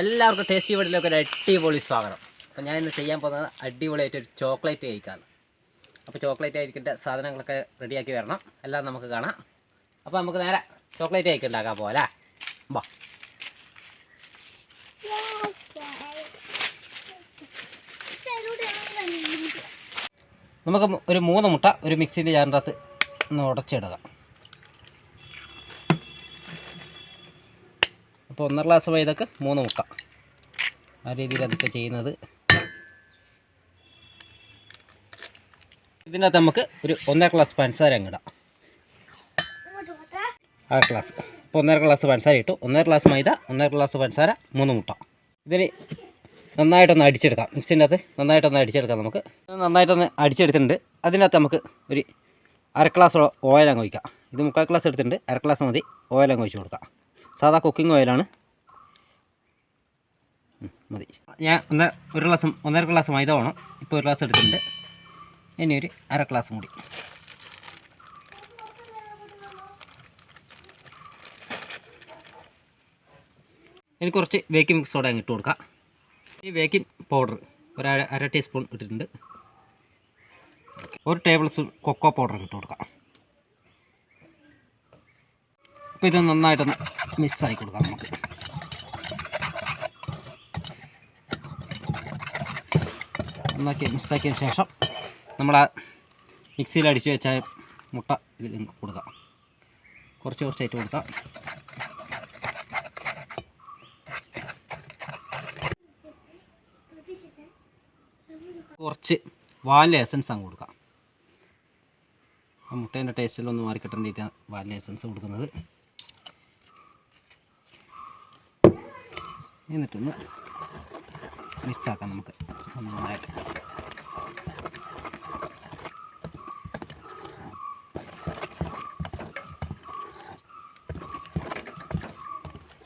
എല്ലാവർക്കും ടേസ്റ്റി വീട്ടിലേക്ക് ഒരു അടിപൊളി സ്വാഗതം. അപ്പോൾ ഞാൻ ഇന്ന് ചെയ്യാൻ പോകുന്നത് അടിപൊളിയായിട്ട് ഒരു ചോക്ലേറ്റ് കേക്കാണ് അപ്പോൾ ചോക്ലേറ്റ് കഴിക്കേണ്ട സാധനങ്ങളൊക്കെ റെഡിയാക്കി വരണം. എല്ലാം നമുക്ക് കാണാം. അപ്പോൾ നമുക്ക് നേരെ ചോക്ലേറ്റ് കേക്ക് ഉണ്ടാക്കാൻ അല്ലേ ബാ നമുക്ക് ഒരു മൂന്ന് മുട്ട ഒരു മിക്സിന്റെ ജാറിന്റെ അകത്ത് ഒന്ന് ഉടച്ചിടുക. അപ്പോൾ ഒന്നര ഗ്ലാസ് മൈദക്ക് മൂന്ന് മുട്ട ആ രീതിയിൽ അതൊക്കെ ചെയ്യുന്നത്. ഇതിനകത്ത് നമുക്ക് ഒരു ഒന്നര ഗ്ലാസ് പഞ്ചസാര അങ്ങിടാം ആ ഗ്ലാസ്. ഇപ്പോൾ ഒന്നര ഗ്ലാസ് പഞ്ചസാര ഇട്ടു. ഒന്നര ഗ്ലാസ് മൈദ ഒന്നര ഗ്ലാസ് പഞ്ചസാര മൂന്ന് മുട്ട ഇതിന് നന്നായിട്ടൊന്ന് അടിച്ചെടുക്കാം. മിക്സിന്റെ അകത്ത് നന്നായിട്ടൊന്ന് അടിച്ചെടുക്കാം നമുക്ക്. നന്നായിട്ടൊന്ന് അടിച്ചെടുത്തിട്ടുണ്ട്. അതിനകത്ത് നമുക്ക് ഒരു അര ഗ്ലാസ് ഓയിൽ അങ്ങ് ഒഴിക്കാം. ഇത് മുക്കാൽ ഗ്ലാസ് എടുത്തിട്ടുണ്ട്. അര ഗ്ലാസ് മതി. ഓയിൽ അങ്ങ് ഒഴിച്ച് കൊടുക്കാം. സാധാ കുക്കിംഗ് ഓയിലാണ്. മതി. ഞാൻ ഒന്ന് ഒരു ഗ്ലാസ് ഒന്നര ഗ്ലാസ് മൈദ വേണം. ഇപ്പോൾ ഒരു ഗ്ലാസ് എടുത്തിട്ടുണ്ട്. ഇനി ഒരു അര ഗ്ലാസ് കൂടി. ഇനി കുറച്ച് ബേക്കിംഗ് മിക്സ് സോഡ അങ്ങ് ഇട്ട് കൊടുക്കാം. ഈ ബേക്കിംഗ് പൗഡർ ഒരു അര ടീസ്പൂൺ ഇട്ടിട്ടുണ്ട്. ഒരു ടേബിൾ സ്പൂൺ കൊക്കോ പൗഡർ ഇട്ട് കൊടുക്കാം. അപ്പോൾ ഇത് നന്നായിട്ടൊന്ന് മിക്സായി കൊടുക്കാം നമുക്ക്. നന്നാക്കി മിക്സാക്കിയതിന് ശേഷം നമ്മൾ ആ മിക്സിയിൽ അടിച്ച് വെച്ച മുട്ട ഇതിൽ കൊടുക്കാം. കുറച്ച് കുറച്ചായിട്ട് കൊടുക്കാം. കുറച്ച് വാനില എസൻസ് അങ്ങ് കൊടുക്കാം. ആ മുട്ടേന്റെ ടേസ്റ്റിലൊന്ന് മാറി കിട്ടേണ്ടിയിട്ടാണ് വാനില എസൻസ് കൊടുക്കുന്നത്. എന്നിട്ടൊന്ന് മിക്സാക്കാം നമുക്ക് നന്നായിട്ട്.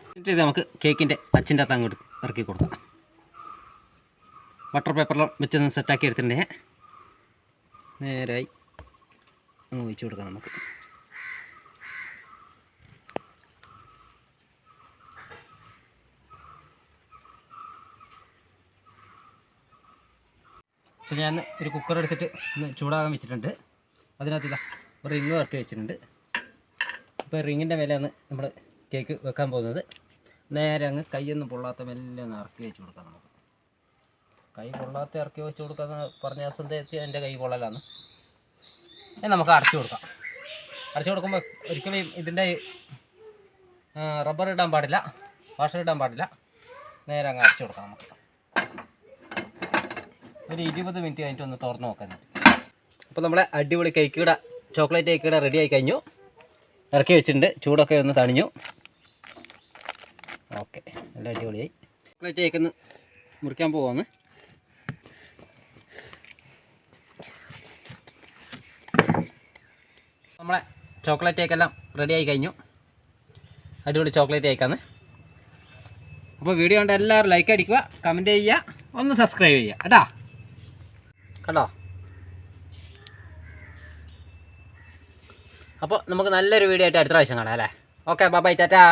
എന്നിട്ട് ഇത് നമുക്ക് കേക്കിന്റെ അച്ചിന്റെ അകത്ത് അങ്ങോട്ട് ഇറക്കി കൊടുക്കാം. വാട്ടർ പേപ്പറിൽ വെച്ചൊന്ന് സെറ്റാക്കി എടുത്തിട്ടുണ്ടെങ്കിൽ നേരായി അങ്ങ് ഒഴിച്ചു കൊടുക്കാം നമുക്ക്. അപ്പോൾ ഞാൻ ഒരു കുക്കർ എടുത്തിട്ട് ഒന്ന് ചൂടാകാൻ വെച്ചിട്ടുണ്ട്. അതിനകത്ത് ഇതാ റിങ് ഇറക്കി വെച്ചിട്ടുണ്ട്. അപ്പോൾ റിങ്ങിന്റെ മേലെയാണ് നമ്മൾ കേക്ക് വെക്കാൻ പോകുന്നത്. നേരെ അങ്ങ് കൈയൊന്നും പൊള്ളാത്ത മെല്ലെ ഒന്ന് ഇറക്കി വെച്ച് കൊടുക്കാം നമുക്ക്. കൈ പൊള്ളാത്ത ഇറക്കി വെച്ച് കൊടുക്കാന്ന് പറഞ്ഞ സന്ദേശം എന്റെ കൈ പൊള്ളലാണ്. നമുക്ക് അടച്ചു കൊടുക്കാം. അടച്ചു കൊടുക്കുമ്പോൾ ഒരിക്കലും ഇതിന്റെ റബ്ബർ ഇടാൻ പാടില്ല. വാഷർ ഇടാൻ പാടില്ല. നേരെ അങ്ങ് അടച്ചു കൊടുക്കാം നമുക്ക്. ഒരു ഇരുപത് മിനിറ്റ് കഴിഞ്ഞിട്ട് ഒന്ന് തുറന്ന് നോക്കാൻ അപ്പോൾ നമ്മളെ അടിപൊളി കേക്കിയുടെ ചോക്ലേറ്റ് കേക്കിയുടെ റെഡി ആയി കഴിഞ്ഞു. ഇറക്കി വെച്ചിട്ടുണ്ട്. ചൂടൊക്കെ ഒന്ന് തണിഞ്ഞു. ഓക്കെ നല്ല അടിപൊളിയായി. ചോക്ലേറ്റ് കേക്ക് ഒന്ന് മുറിക്കാൻ പോവാന്ന്. നമ്മളെ ചോക്ലേറ്റ് കേക്കെല്ലാം റെഡി ആയി കഴിഞ്ഞു. അടിപൊളി ചോക്ലേറ്റ് കേക്കാന്ന് അപ്പോൾ വീഡിയോ കണ്ട് എല്ലാവരും ലൈക്ക് അടിക്കുക കമന്റ് ചെയ്യുക ഒന്ന് സബ്സ്ക്രൈബ് ചെയ്യുക. കേട്ടാ? കണ്ടോ? അപ്പോൾ നമുക്ക് നല്ലൊരു വീഡിയോ ആയിട്ട് അടുത്ത പ്രാവശ്യം കാണാം അല്ലേ? Okay bye tata.